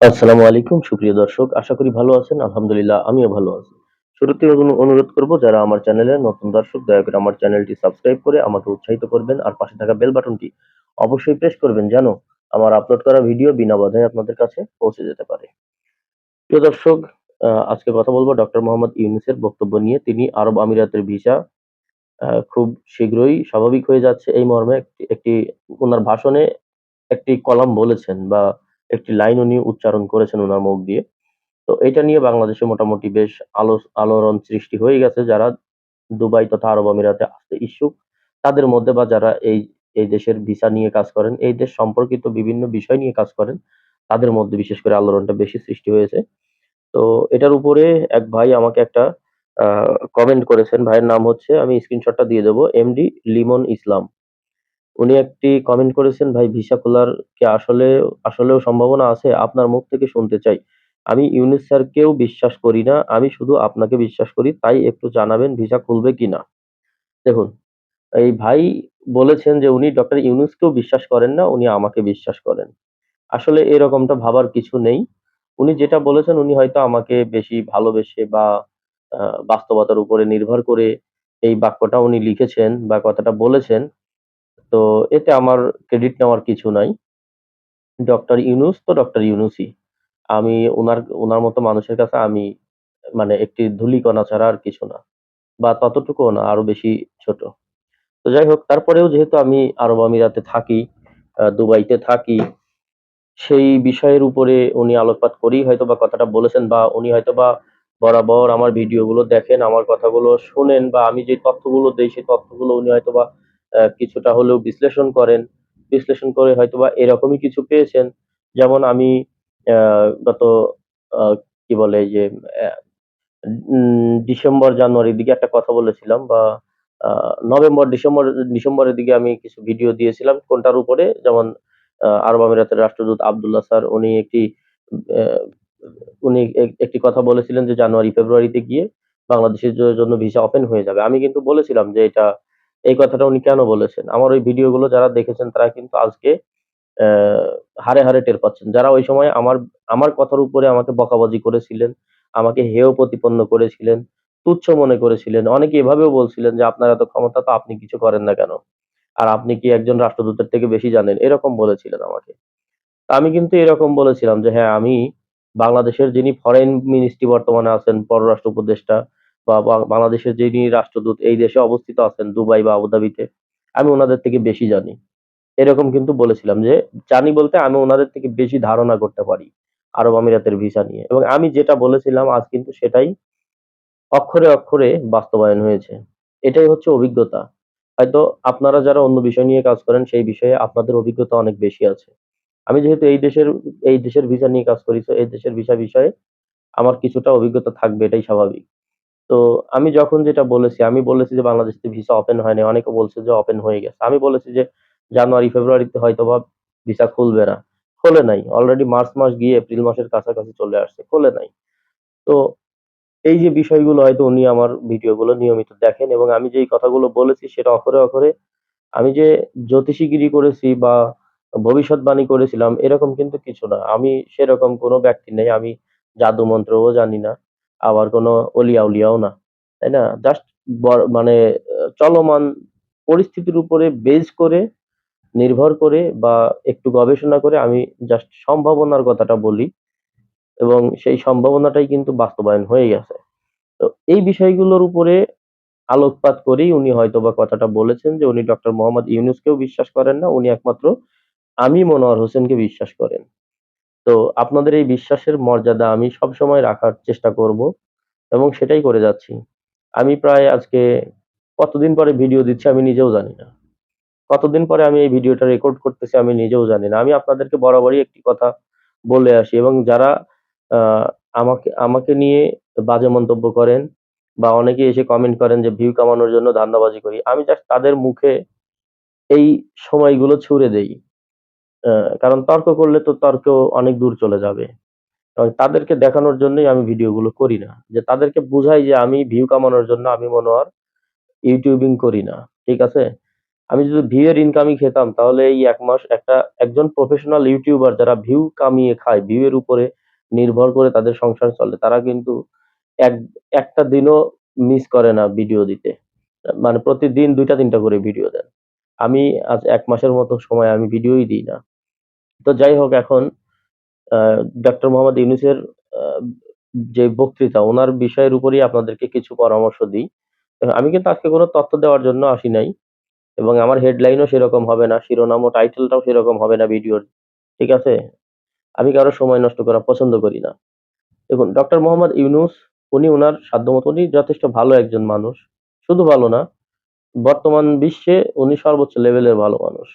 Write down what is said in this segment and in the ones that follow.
আসসালামু আলাইকুম, সুপ্রিয় দর্শক, আশা করি ভালো আছেন, আলহামদুলিল্লাহ, আমিও ভালো আছি। শুরুতে অনু- অনুরোধ করব, যারা আমার চ্যানেলে নতুন দর্শক, দয়া করে আমার চ্যানেলটি সাবস্ক্রাইব করে আমাকে উৎসাহিত করবেন, আর পাশে থাকা বেল বাটনটি অবশ্যই প্রেস করবেন, যেন আমার আপলোড করা ভিডিও বিনা বাধায় আপনাদের কাছে পৌঁছে যেতে পারে। প্রিয় দর্শক আজকে কথা বলব ডক্টর মোহাম্মদ ইউনুসের বক্তব্য নিয়ে। তিনি আরব আমিরাতের ভিসা খুব শীঘ্রই স্বাভাবিক হয়ে যাচ্ছে। এই মর্মে একটি ওনার ভাষণে একটি কলাম বলেছেন বা একটি লাইন উনি উচ্চারণ করেছেন ওনার মুখ দিয়ে। তো এটা নিয়ে বাংলাদেশে মোটামুটি বেশ আলো, আলোড়ন সৃষ্টি হয়ে গেছে। যারা দুবাই তথা আরব আমিরাতে আসতে ইচ্ছুক, তাদের মধ্যে বা যারা এই এই দেশের ভিসা নিয়ে কাজ করেন, এই দেশ সম্পর্কিত বিভিন্ন বিষয় নিয়ে কাজ করেন, তাদের মধ্যে বিশেষ করে আলোড়নটা বেশি সৃষ্টি হয়েছে। তো এটার উপরে এক ভাই আমাকে একটা কমেন্ট করেছেন। ভাইয়ের নাম হচ্ছে, আমি স্ক্রিনশটটা দিয়ে দেবো এমডি লিমন ইসলাম উনি একটি কমেন্ট করেছেন, ভাই, ভিসা খোলার কি আসলে, আসলেও সম্ভাবনা আছে, আপনার মুখ থেকে শুনতে চাই। আমি ইউনুস স্যারকেও বিশ্বাস করি না, আমি শুধু আপনাকে বিশ্বাস করি, তাই একটু জানাবেন ভিসা খুলবে কিনা? দেখুন, এই ভাই বলেছেন যে উনি ডক্টর ইউনুসকেও বিশ্বাস করেন না, উনি আমাকে বিশ্বাস করেন। আসলে এরকমটা ভাবার কিছু নেই। উনি যেটা বলেছেন, উনি হয়তো আমাকে বেশি ভালোবেসে বা বাস্তবতার উপরে নির্ভর করে এই বাক্যটা উনি লিখেছেন বা কথাটা বলেছেন। তো এতে আমার ক্রেডিট নেওয়ার কিছু নাই। ডক্টর ইউনুস তো ডক্টর ইউনুসই। আমি ওনার ওনার মতো মানুষের কাছে আমি মানে একটি ধূলিকণা ছাড়া আর কিছু না। বা ততটুকুও না, আরও বেশি ছোট। তো যাই হোক, তারপরেও যেহেতু আমি আরব আমিরাতে থাকি দুবাইতে থাকি, সেই বিষয়ের উপরে উনি আলোকপাত করেই হয়তো বা কথাটা বলেছেন বা উনি হয়তো বা বরাবর আমার ভিডিওগুলো দেখেন, আমার কথাগুলো শোনেন বা আমি যে তথ্যগুলো দেই, সেই তথ্যগুলো উনি হয়তো বা কিছুটা হলেও বিশ্লেষণ করেন। বিশ্লেষণ করে হয়তো বা এরকমই কিছু পেয়েছেন। যেমন আমি গত কি বলে যে ডিসেম্বর, জানুয়ারির দিকে একটা কথা বলেছিলাম বা নভেম্বর, ডিসেম্বর, ডিসেম্বরের দিকে আমি কিছু ভিডিও দিয়েছিলাম। কোনটার উপরে? যেমন আরব আমিরাতের রাষ্ট্রদূত আবদুল্লাহ স্যার, উনি একটি উনি একটি কথা বলেছিলেন যে, জানুয়ারি, ফেব্রুয়ারিতে গিয়ে বাংলাদেশের জন্য ভিসা ওপেন হয়ে যাবে। আমি কিন্তু বলেছিলাম যে, এটা এই কথাটা উনি কেন বলেছেন? আমার ওই ভিডিওগুলো যারা দেখেছেন, তারা কিন্তু আজকে হারে হাড়ে টের পাচ্ছেন। যারা ওই সময় আমার আমার কথার উপরে আমাকে বকাবাজি করেছিলেন, আমাকে হেয় প্রতিপন্ন করেছিলেন, তুচ্ছ মনে করেছিলেন, অনেকে এভাবেও বলছিলেন যে, আপনার এত ক্ষমতা তো আপনি কিছু করেন না কেন? আর আপনি কি একজন রাষ্ট্রদূতের থেকে বেশি জানেন? এরকম বলেছিলেন আমাকে। আমি কিন্তু এরকম বলেছিলাম যে হ্যাঁ আমি বাংলাদেশের যিনি ফরেন মিনিস্ট্রি বর্তমানে আছেন, পররাষ্ট্র উপদেষ্টা বা বাংলাদেশের যিনি রাষ্ট্রদূত এই দেশে অবস্থিত আছেন দুবাই বা আবুধাবিতে, আমি ওনাদের থেকে বেশি জানি। এরকম কিন্তু বলেছিলাম যে, জানি বলতে আমি ওনাদের থেকে বেশি ধারণা করতে পারি আরব আমিরাতের ভিসা নিয়ে। এবং আমি যেটা বলেছিলাম আজ কিন্তু সেটাই অক্ষরে অক্ষরে বাস্তবায়ন হয়েছে। এটাই হচ্ছে অভিজ্ঞতা। হয়তো আপনারা যারা অন্য বিষয় নিয়ে কাজ করেন, সেই বিষয়ে আপনাদের অভিজ্ঞতা অনেক বেশি আছে। আমি যেহেতু এই দেশের এই দেশের ভিসা নিয়ে কাজ করি, তো এই দেশের ভিসা বিষয়ে আমার কিছুটা অভিজ্ঞতা থাকবে, এটাই স্বাভাবিক। তো আমি যখন যেটা বলেছি, আমি বলেছি যে বাংলাদেশে ভিসা ওপেন হয়নি, অনেকে বলছে যে ওপেন হয়ে গেছে। আমি বলেছি যে জানুয়ারি, ফেব্রুয়ারিতে হয়তো বা ভিসা খুলবে না। খোলে নাই। অলরেডি মার্চ মাস গিয়ে এপ্রিল মাসের কাছাকাছি চলে আসছে, খোলে নাই। তো এই যে বিষয়গুলো হয়তো উনি আমার ভিডিওগুলো নিয়মিত দেখেন এবং আমি যেই কথাগুলো বলেছি সেটা অক্ষরে অক্ষরে আমি যে জ্যোতিষীগিরি করেছি বা ভবিষ্যৎবাণী করেছিলাম, এরকম কিন্তু কিছু না। আমি সেরকম কোনো ব্যক্তি নেই, আমি জাদু মন্ত্রও জানি না। আবার কোনো অলিয়া উলিয়াও না, তাই না? জাস্ট মানে চলমান পরিস্থিতির উপরে বেজ করে, নির্ভর করে বা একটু গবেষণা করে আমি জাস্ট সম্ভাবনার কথাটা বলি এবং সেই সম্ভাবনাটাই কিন্তু বাস্তবায়ন হয়ে গেছে। তো এই বিষয়গুলোর উপরে আলোকপাত করেই উনি হয়তোবা কথাটা বলেছেন যে উনি ডক্টর মোহাম্মদ ইউনূসকেও বিশ্বাস করেন না, উনি একমাত্র আমি মনোয়ার হোসেনকে বিশ্বাস করেন। তো আপনাদের এই বিশ্বাসের মর্যাদা আমি সবসময় রাখার চেষ্টা করব এবং সেটাই করে যাচ্ছি। আমি প্রায় আজকে কতদিন পরে ভিডিও দিচ্ছি আমি নিজেও জানি না। কতদিন পরে আমি এই ভিডিওটা রেকর্ড করতেছি আমি নিজেও জানি না। আমি আপনাদেরকে বরাবরই একটি কথা বলে আসি এবং যারা আমাকে আমাকে নিয়ে বাজে মন্তব্য করেন বা অনেকে এসে কমেন্ট করেন যে ভিউ কামানোর জন্য ধান্দাবাজি করি, আমি জাস্ট তাদের মুখে এই সময়গুলো ছুড়ে দেই। কারণ তর্ক করলে তো তর্ক অনেক দূর চলে যাবে। তাদেরকে দেখানোর জন্যই আমি ভিডিওগুলো করি না। যে তাদেরকে বুঝাই যে আমি ভিউ কামানোর জন্য আমি মনে হয় ইউটিউবিং করি না, ঠিক আছে? আমি যদি ভিউ এর ইনকামই খেতাম, তাহলে এই এক মাস একটা, একজন প্রফেশনাল ইউটিউবার যারা ভিউ কামিয়ে খায় ভিউ এর উপরে নির্ভর করে তাদের সংসার চলে, তারা কিন্তু এক, একটা দিনও মিস করে না ভিডিও দিতে। মানে প্রতিদিন দুইটা, তিনটা করে ভিডিও দেন। আমি আজ এক মাসের মতো সময় আমি ভিডিওই দিই না। তো যাই হোক এখন ডক্টর মোহাম্মদ ইউনুসের যে বক্তৃতা, ওনার বিষয়ের উপরই আপনাদেরকে কিছু পরামর্শ দিই। আমি কিন্তু আজকে কোনো তথ্য দেওয়ার জন্য আসি নাই এবং আমার হেডলাইনও সেরকম হবে না শিরোনাম ও টাইটেলটাও সেরকম হবে না ভিডিওর ঠিক আছে? আমি কারও সময় নষ্ট করা পছন্দ করি না। দেখুন ডক্টর মোহাম্মদ ইউনুস, উনি ওনার সাধ্যমতো উনি যথেষ্ট ভালো একজন মানুষ। শুধু ভালো না, বর্তমান বিশ্বে উনি সর্বোচ্চ লেভেলের ভালো মানুষ।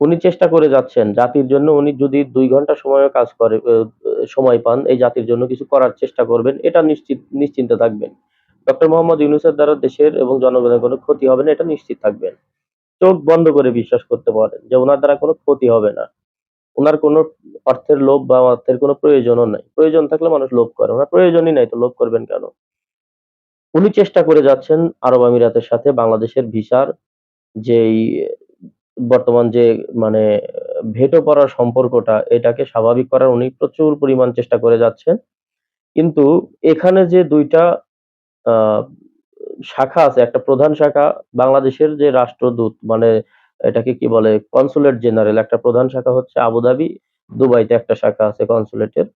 উনি চেষ্টা করে যাচ্ছেন জাতির জন্য। উনি যদি দুই ঘণ্টা সময়ও কাজ করে সময় পান, এই জাতির জন্য কিছু করার চেষ্টা করবেন, এটা নিশ্চিত, নিশ্চিন্তে থাকবেন। ডক্টর মোহাম্মদ ইউনুসের দ্বারা দেশের এবং জনগণের কোনো ক্ষতি হবে না, এটা নিশ্চিত থাকবেন। চোখ বন্ধ করে বিশ্বাস করতে পারেন যে ওনার দ্বারা কোনো ক্ষতি হবে না। ওনার কোনো অর্থের লোভ বা অর্থের কোনো প্রয়োজনও নাই। প্রয়োজন থাকলে মানুষ লোভ করে, ওনার প্রয়োজনই নাই, তো লোভ করবেন কেন? উনি চেষ্টা করে যাচ্ছেন আরব আমিরাতের সাথে বাংলাদেশের ভিসার যেই বর্তমান যে মানে ভেটো পড়ার সম্পর্কটা, এটাকে স্বাভাবিক করার উনি প্রচুর পরিমাণ চেষ্টা করে যাচ্ছেন। কিন্তু এখানে যে দুইটা শাখা আছে, একটা প্রধান শাখা বাংলাদেশের যে রাষ্ট্রদূত মানে এটাকে কি বলে, কনসুলেট জেনারেল, একটা প্রধান শাখা হচ্ছে আবুধাবি, দুবাইতে একটা শাখা আছে কনসুলেটের।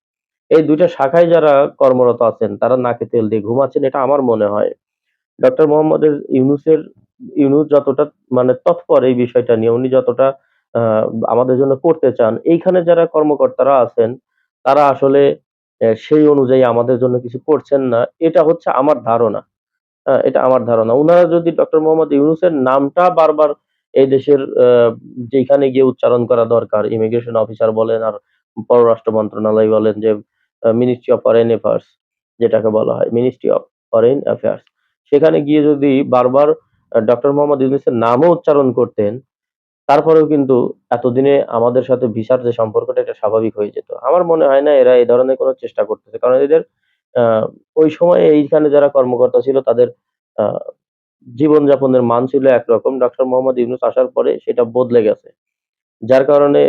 এই দুইটা শাখায় যারা কর্মরত আছেন, তারা নাকে তেল দিয়ে ঘুমাচ্ছেন, এটা আমার মনে হয়। ডক্টর মোহাম্মদের ইউনুসের ইউনুস যতটা মানে তৎপর এই বিষয়টা নিয়ে, উনি যতটা আমাদের জন্য করতে চান, এইখানে যারা কর্মকর্তারা আছেন, তারা আসলে সেই অনুযায়ী আমাদের জন্য কিছু করছেন না, এটা হচ্ছে আমার ধারণা। এটা আমার ধারণা। উনারা যদি ডক্টর মোহাম্মদ ইউনুসের নামটা বারবার এই দেশের যেখানে গিয়ে উচ্চারণ করা দরকার, ইমিগ্রেশন অফিসার বলেন আর পররাষ্ট্র মন্ত্রণালয় বলেন যে মিনিস্ট্রি অফ ফরেন অ্যাফেয়ার্স যেটাকে বলা হয় মিনিস্ট্রি অফ ফরেন অ্যাফেয়ার্স সেখানে গিয়ে যদি বারবার ডক্টর মোহাম্মদ ইউনুসের নামও উচ্চারণ করতেন। তারপরেও কিন্তু এতদিনে আমাদের সাথে ভিসার যে সম্পর্কটা, এটা স্বাভাবিক হয়ে যেত। আমার মনে হয় না এরা এই ধরনের কোনো চেষ্টা করতেছে। কারণ এদের ওই সময় এইখানে যারা কর্মকর্তা ছিল, তাদের জীবনযাপনের মান ছিল একরকম। ডক্টর মোহাম্মদ ইউনুস আসার পরে সেটা বদলে গেছে। যার কারণে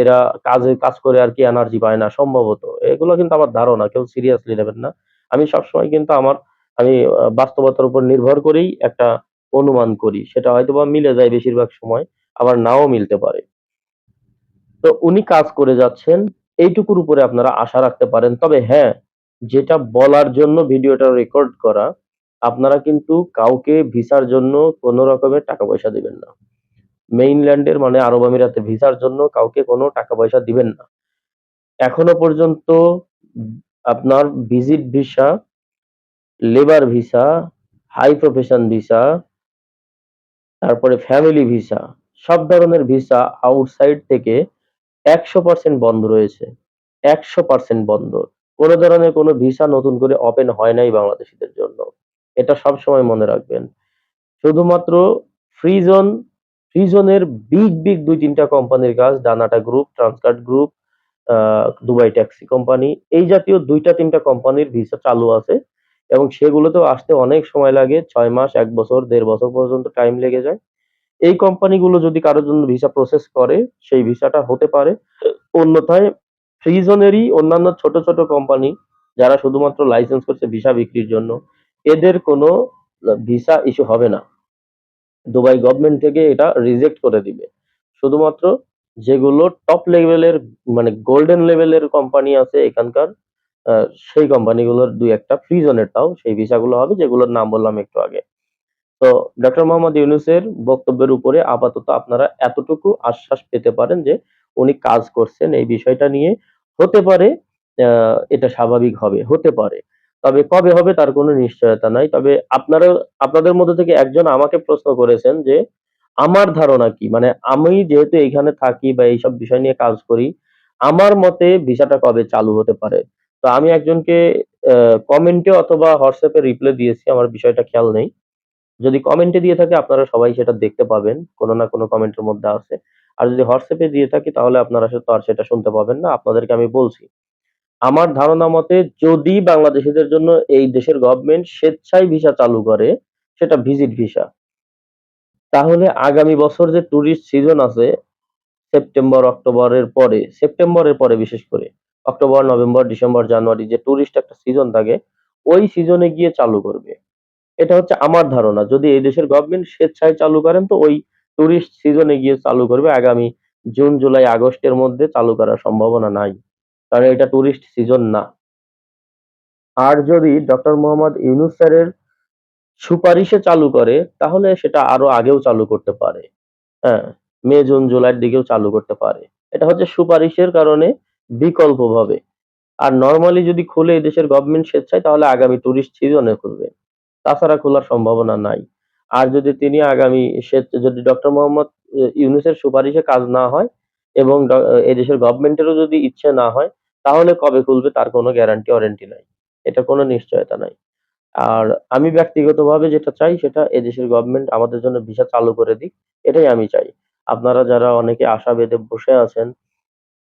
এরা কাজে, কাজ করে আর কি এনার্জি পায় না, সম্ভবত। এগুলো কিন্তু আমার ধারণা, কেউ সিরিয়াসলি নেবেন না। আমি সবসময় কিন্তু আমার, আমি বাস্তবতার উপর নির্ভর করেই একটা অনুমান করি, সেটা হয়তো বা মিলে যায় বেশিরভাগ সময়, আবার নাও মিলতে পারে। তো উনি কাজ করে যাচ্ছেন, এইটুকুর উপরে আপনারা আশা রাখতে পারেন। তবে হ্যাঁ যেটা বলার জন্য ভিডিওটা রেকর্ড করা, আপনারা কিন্তু কাউকে ভিসার জন্য কোনো রকমের টাকা পয়সা দিবেন না। মেইনল্যান্ডের মানে আরব আমিরাতে ভিসার জন্য কাউকে কোনো টাকা পয়সা দিবেন না। এখনও পর্যন্ত আপনার visit visa labour visa high profession visa তারপরে ফ্যামিলি ভিসা সব ধরনের ভিসা আউটসাইড থেকে একশো পার্সেন্ট বন্ধ রয়েছে, একশো পার্সেন্ট বন্ধ। কোনো ধরনের কোনো ভিসা নতুন করে ওপেন হয় নাই বাংলাদেশিদের জন্য। এটা সব সময় মনে রাখবেন। শুধুমাত্র ফ্রি জোন ফ্রি জোনের বিগ বিগ দুই, তিনটা কোম্পানির কাজ ডানাটা group ট্রান্সকার্ট group Dubai taxi company এই জাতীয় দুইটা, তিনটা কোম্পানির ভিসা চালু আছে। এবং সেগুলোতেও আসতে অনেক সময় লাগে, ছয় মাস, এক বছর, দেড় বছর পর্যন্ত টাইম লেগে যায়। এই কোম্পানিগুলো যদি কারোর জন্য ভিসা প্রসেস করে, সেই ভিসাটা হতে পারে। অন্যথায় ফ্রি জোনেরই অন্যান্য ছোট ছোট কোম্পানি যারা শুধুমাত্র লাইসেন্স করছে ভিসা বিক্রির জন্য, এদের কোনো ভিসা ইস্যু হবে না। দুবাই গভর্নমেন্ট থেকে এটা রিজেক্ট করে দিবে। শুধুমাত্র যেগুলো টপ লেভেলের মানে গোল্ডেন লেভেলের কোম্পানি আছে এখানকার সেই কোম্পানিগুলোর দুই একটা ফ্রি জোনের তাও সেই ভিসাগুলো হবে, যেগুলোর নাম বললাম একটু আগে। তো ডক্টর মোহাম্মদ ইউনুসের বক্তব্যের উপরে আপাতত আপনারা এতটুকু আশ্বাস পেতে পারেন যে উনি কাজ করছেন। এই বিষয়টা নিয়ে হতে পারে এটা স্বাভাবিক হবে, হতে পারে। তবে কবে হবে তার কোনো নিশ্চয়তা নাই। তবে আপনারা, আপনাদের মধ্যে থেকে একজন আমাকে প্রশ্ন করেছেন যে আমার ধারণা কি? মানে আমি যেহেতু এখানে থাকি বা এইসব বিষয় নিয়ে কাজ করি, আমার মতে ভিসাটা কবে চালু হতে পারে? তো আমি একজনকে কমেন্টে অথবা হোয়াটসঅ্যাপে রিপ্লাই দিয়েছি, আমার বিষয়টা খেয়াল নেই। যদি কমেন্টে দিয়ে থাকে, আপনারা সবাই সেটা দেখতে পাবেন, কোনো না কোনো কমেন্টের মধ্যে আছে। আর যদি হোয়াটসঅ্যাপে দিয়ে থাকি, তাহলে আপনারা তো আর সেটা শুনতে পাবেন না, আপনাদেরকে আমি বলছি। আমার ধারণা মতে, যদি বাংলাদেশিদের জন্য এই দেশের গভর্নমেন্ট স্বেচ্ছায় ভিসা চালু করে, সেটা ভিজিট ভিসা তাহলে আগামী বছর যে টুরিস্ট সিজন আছে সেপ্টেম্বর অক্টোবরের পরে সেপ্টেম্বরের পরে বিশেষ করে অক্টোবর, নভেম্বর, ডিসেম্বর, জানুয়ারি যে টুরিস্ট একটা সিজন থাকে, ওই সিজনে গিয়ে চালু করবে। এটা হচ্ছে আমার ধারণা। যদি এই দেশের গভর্নমেন্ট স্বেচ্ছায় চালু করেন, তো ওই টুরিস্ট সিজনে গিয়ে চালু করবে। আগামী জুন জুলাই আগস্টের মধ্যে চালু করার সম্ভাবনা নাই। কারণ এটা টুরিস্ট সিজন না। আর যদি ডক্টর মোহাম্মদ ইউনুস স্যারের সুপারিশে চালু করে, তাহলে সেটা আরও আগেও চালু করতে পারে। হ্যাঁ মে, জুন, জুলাইয়ের দিকেও চালু করতে পারে। এটা হচ্ছে সুপারিশের কারণে বিকল্পভাবে। আর নরমালি যদি খুলে এই দেশের গভর্নমেন্ট স্বেচ্ছায় তাহলে আগামী টুরিস্ট সিজনে খুলবে। তাছাড়া খোলার সম্ভাবনা নাই। আর যদি তিনি আগামী যদি ডক্টর মোহাম্মদ ইউনুসের সুপারিশে কাজ না হয় এবং ড- আহ, এই দেশের গভর্নমেন্টেরও যদি ইচ্ছে না হয় তাহলে কবে খুলবে তার কোনো গ্যারান্টি ওয়ারেন্টি নাই। এটা কোনো নিশ্চয়তা নাই। আর আমি ব্যক্তিগতভাবে যেটা চাই সেটা এদেশের গভর্নমেন্ট আমাদের জন্য ভিসা চালু করে দিক। এটাই আমি চাই। আপনারা যারা অনেকে আশা বেঁধে বসে আছেন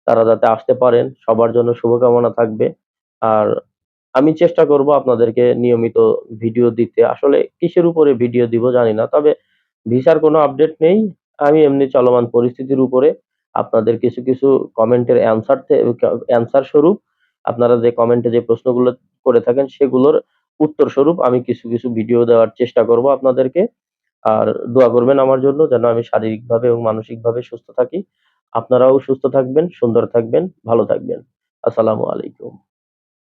তারা যাতে আসতে পারেন, সবার জন্য শুভকামনা থাকবে। আর আমি চেষ্টা করব আপনাদেরকে নিয়মিত ভিডিও দিতে। আসলে কিসের উপরে ভিডিও দিব জানি না, তবে ভিসার কোনো আপডেট নেই। আমি এমনি চলমান পরিস্থিতির উপরে আপনাদের কিছু কিছু কমেন্টের অ্যান্সার অ্যান্সার স্বরূপ, আপনারা যে কমেন্টে যে প্রশ্নগুলো করে থাকেন সেগুলোর উত্তর স্বরূপ আমি কিছু কিছু ভিডিও দেওয়ার চেষ্টা করব আপনাদেরকে। আর দোয়া করবেন আমার জন্য যেন আমি শারীরিকভাবে এবং মানসিকভাবে সুস্থ থাকি। আপনারাও সুস্থ থাকবেন সুন্দর থাকবেন ভালো থাকবেন। আসসালামু আলাইকুম।